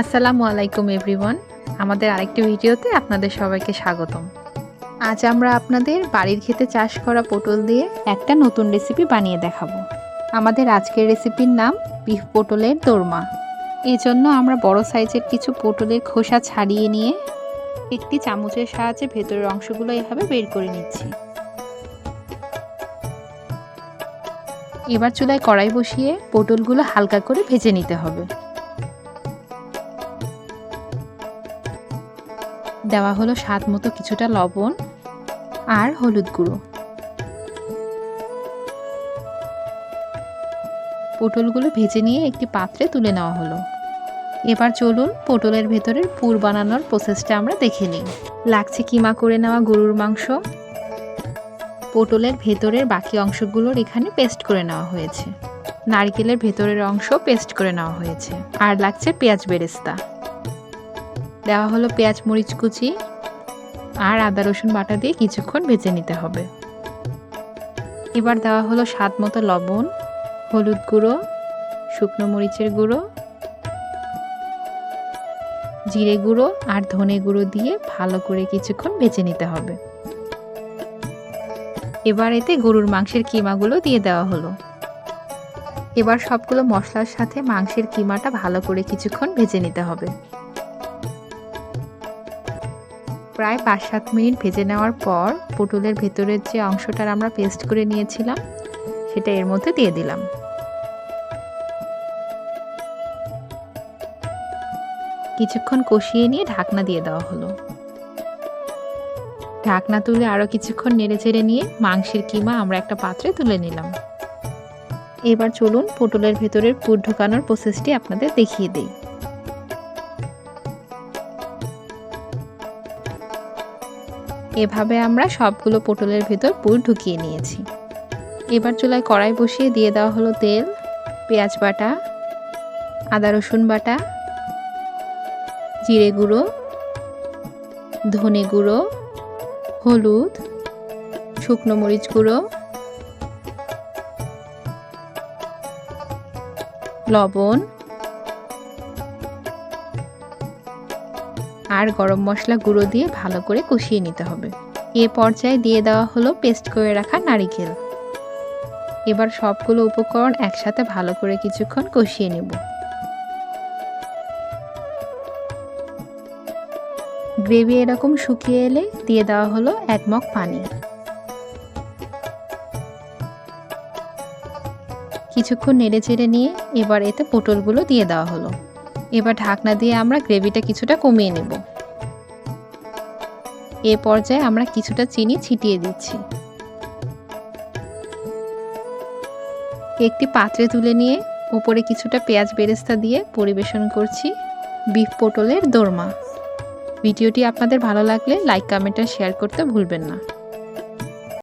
আসসালামু আলাইকুম, এভরিওয়ান। আমাদের আরেকটি ভিডিওতে আপনাদের সবাইকে স্বাগতম। আজ আমরা আপনাদের বাড়ির খেতে চাষ করা পটল দিয়ে একটা নতুন রেসিপি বানিয়ে দেখাবো। আমাদের আজকের রেসিপির নাম বিফ পটলের দোরমা। এই জন্য আমরা বড় সাইজের কিছু পটলের খোসা ছাড়িয়ে নিয়ে একটি চামচের সাহায্যে ভেতরের অংশগুলো এভাবে বের করে নিচ্ছি। এবার চুলায় কড়াই বসিয়ে পটলগুলো হালকা করে ভেজে নিতে হবে। দেওয়া হলো স্বাদ মতো কিছুটা লবণ আর হলুদ গুঁড়ো। পটলগুলো ভেজে নিয়ে একটি পাত্রে তুলে নেওয়া হলো। এবার চলুন পটলের ভেতরের পুর বানানোর প্রসেসটা আমরা দেখে নিই। লাগছে কিমা করে নেওয়া গরুর মাংস। পটলের ভেতরের বাকি অংশগুলোর এখানে পেস্ট করে নেওয়া হয়েছে। নারকেলের ভেতরের অংশ পেস্ট করে নেওয়া হয়েছে। আর লাগছে পেঁয়াজ বেরেস্তা। দেওয়া হলো পেঁয়াজ, মরিচ কুচি আর আদা, রসুন বাটা দিয়ে কিছুক্ষণ ভেজে নিতে হবে। এবার দেওয়া হলো স্বাদ মতো লবণ, হলুদ গুঁড়ো, শুকনো মরিচের গুঁড়ো, জিরে গুঁড়ো আর ধনে গুঁড়ো দিয়ে ভালো করে কিছুক্ষণ ভেজে নিতে হবে। এবার এতে গরুর মাংসের কিমাগুলো দিয়ে দেওয়া হলো। এবার সবগুলো মশলার সাথে মাংসের কিমাটা ভালো করে কিছুক্ষণ ভেজে নিতে হবে। প্রায় পাঁচ সাত মিনিট ভেজে নেওয়ার পর পটলের ভেতরের যে অংশটার আমরা পেস্ট করে নিয়েছিলাম, সেটা এর মধ্যে দিয়ে দিলাম। কিছুক্ষণ কষিয়ে নিয়ে ঢাকনা দিয়ে দেওয়া হলো। ঢাকনা তুলে আরও কিছুক্ষণ নেড়ে চেড়ে নিয়ে মাংসের কিমা আমরা একটা পাত্রে তুলে নিলাম। এবার চলুন পটলের ভেতরের পুর ঢোকানোর প্রসেসটি আপনাদের দেখিয়ে দিই। এভাবে আমরা সবগুলো পটলের ভেতর পুর ঢুকিয়ে নিয়েছি। এবার চুলায় কড়াই বসিয়ে দিয়ে দেওয়া হলো তেল, পেঁয়াজ বাটা, আদা রসুন বাটা, জিরে গুঁড়ো, ধনে গুঁড়ো, হলুদ, শুকনো মরিচ গুঁড়ো, লবণ আর গরম মশলা গুঁড়ো দিয়ে ভালো করে কষিয়ে নিতে হবে। এ পর্যায়ে দিয়ে দেওয়া হলো পেস্ট করে রাখা নারিকেল। এবার সবগুলো উপকরণ একসাথে ভালো করে কিছুক্ষণ কষিয়ে নেব। গ্রেভি এরকম শুকিয়ে এলে দিয়ে দেওয়া হলো এক মগ পানি। কিছুক্ষণ নেড়ে চেড়ে নিয়ে এবার এতে পটলগুলো দিয়ে দেওয়া হলো। এবার ঢাকনা দিয়ে আমরা গ্রেভিটা কিছুটা কমিয়ে নেব। এ পর্যায়ে আমরা কিছুটা চিনি ছিটিয়ে দিচ্ছি। একটি পাত্রে তুলে নিয়ে উপরে কিছুটা পেঁয়াজ বেরেস্তা দিয়ে পরিবেশন করছি বিফ পটলের দোরমা। ভিডিওটি আপনাদের ভালো লাগলে লাইক, কমেন্ট আর শেয়ার করতে ভুলবেন না।